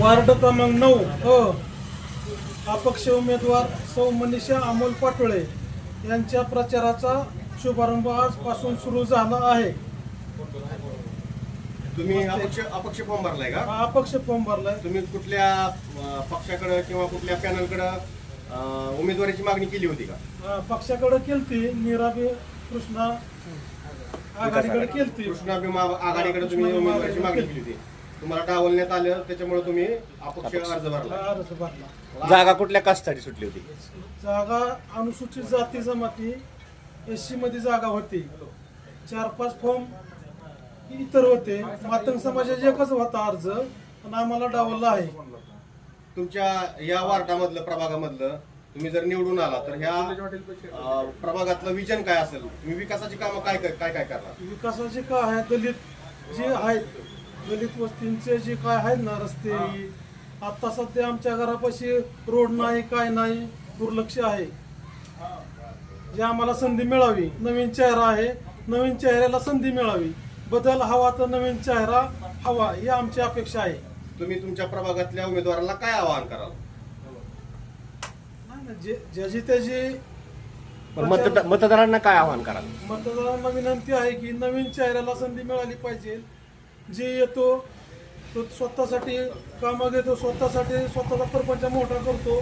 Ward क्रमांक नऊ अ अपक्ष उमेदवार सौ मनीषा अमोल पाटोळे यांच्या प्रचाराचा शुभारंभ आजपासून सुरू झाला आहे. तुम्ही अपक्ष अपक्ष फॉर्म भरलाय का? हा अपक्ष फॉर्म भरलाय. तुम्ही कुठल्या अं, पक्षाकडे किंवा कुठल्या पॅनलकडे उमेदवारीची मागणी केली होती का? हा, पक्षाकडे केलती नीराबी कृष्णा आघाडीकडे केलती. कृष्णा भीमा आघाडीकडे तुम्ही उमेदवारीची मागणी केली होती. तुम्हाला डावलण्यात आलं त्याच्यामुळे तुम्ही अपक्ष अर्ज भरला. अर्ज भरला. जागा कुठल्या कास्टसाठी सुटली होती? जागा अनुसूचित जाती जमाती एस सी मध्ये जागा होती. चार पाच फॉर्म इतर होते. मातंग समाजाचा एकच होता अर्ज पण आम्हाला डावलला आहे. तुमच्या या वार्डामधलं प्रभागामधलं तुम्ही जर निवडून आला तर ह्या अं, प्रभागातलं विजन काय असेल? तुम्ही विकासाची कामं काय काय काय काय करणार? विकासाचे काय आहे? दलित जे आहेत दलित वस्तींचे जे काय आहेत ना रस्ते आता सध्या आमच्या घरापाशी रोड नाही काय नाही दुर्लक्ष आहे. जे आम्हाला संधी मिळावी नवीन चेहरा आहे नवीन चेहऱ्याला संधी मिळावी बदल हवा तर नवीन चेहरा हवा ही आमची अपेक्षा आहे. तुम्ही तुमच्या प्रभागातल्या उमेदवाराला काय आवाहन कराल? नाही ना, जे ज्याची त्याची पण मतदा- मतदारांना काय आव्हान कराल? मतदारांना विनंती आहे की नवीन चेहऱ्याला संधी मिळाली पाहिजे. जे येतो तो स्वतःसाठी कामं घेतो स्वतःसाठी स्वतःचा प्रपंच मोठा करतो.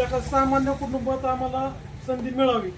एका सामान्य कुटुंबात आम्हाला संधी मिळावी.